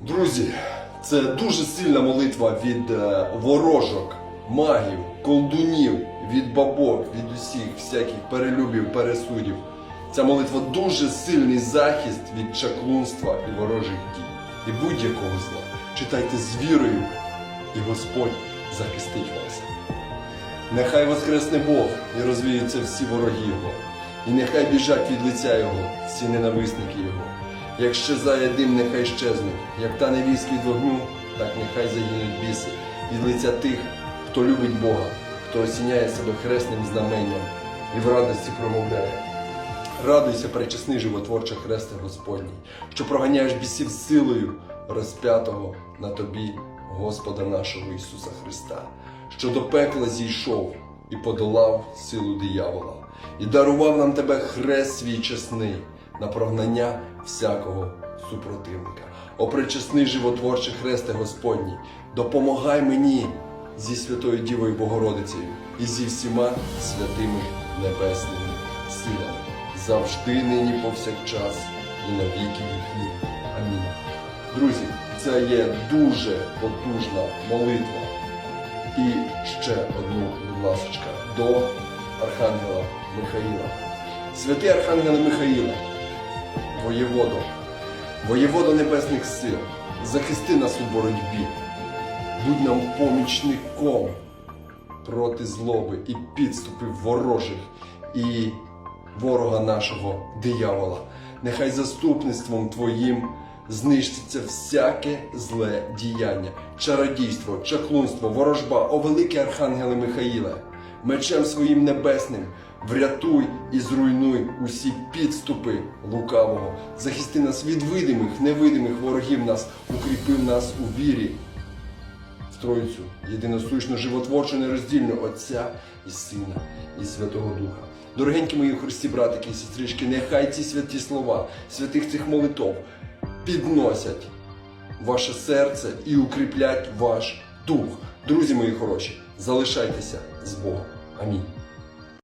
Друзі, це дуже сильна молитва від е, ворожок, магів, колдунів, від бабок, від усіх всяких перелюбів, пересудів. Ця молитва дуже сильний захист від чаклунства і ворожих дій, і будь-якого зла. Читайте з вірою, і Господь захистить вас. Нехай воскресне Бог і розвіються всі вороги Його, і нехай біжать від лиця Його всі ненависники Його. Як щезає дим, нехай щезнуть, як та невість від вогню, так нехай загинуть біси від лиця тих, хто любить Бога, хто осіняє себе хресним знаменням і в радості промовляє. Радуйся, пречесний животворче хресте Господній, що проганяєш бісів силою розп'ятого на тобі, Господа нашого Ісуса Христа, що до пекла зійшов і подолав силу диявола, і дарував нам тебе хрест свій чесний на прогнання всякого супротивника. О пречесний животворче хресте Господній, допомагай мені зі Святою Дівою Богородицею і зі всіма святими небесними силами завжди, нині, повсякчас і на віки віків. Амінь. Друзі, це є дуже потужна молитва. І ще одну, ласка, до Архангела Михаїла. Святий Архангеле Михаїле, воєводо, воєводо небесних сил, захисти нас у боротьбі, будь нам помічником проти злоби і підступів ворожих і ворога нашого диявола. Нехай заступництвом Твоїм знищиться всяке зле діяння, чародійство, чаклунство, ворожба, о великий Архангеле Михаїле, мечем своїм небесним. Врятуй і зруйнуй усі підступи лукавого, захисти нас від видимих, невидимих ворогів нас, укріпи нас у вірі, в Тройцю, єдиносущну, животворчу, нероздільну Отця і Сина, і Святого Духа. Дорогенькі мої Христі, братики і сестрички, нехай ці святі слова, святих цих молитов підносять ваше серце і укріплять ваш дух. Друзі мої хороші, залишайтеся з Богом. Амінь.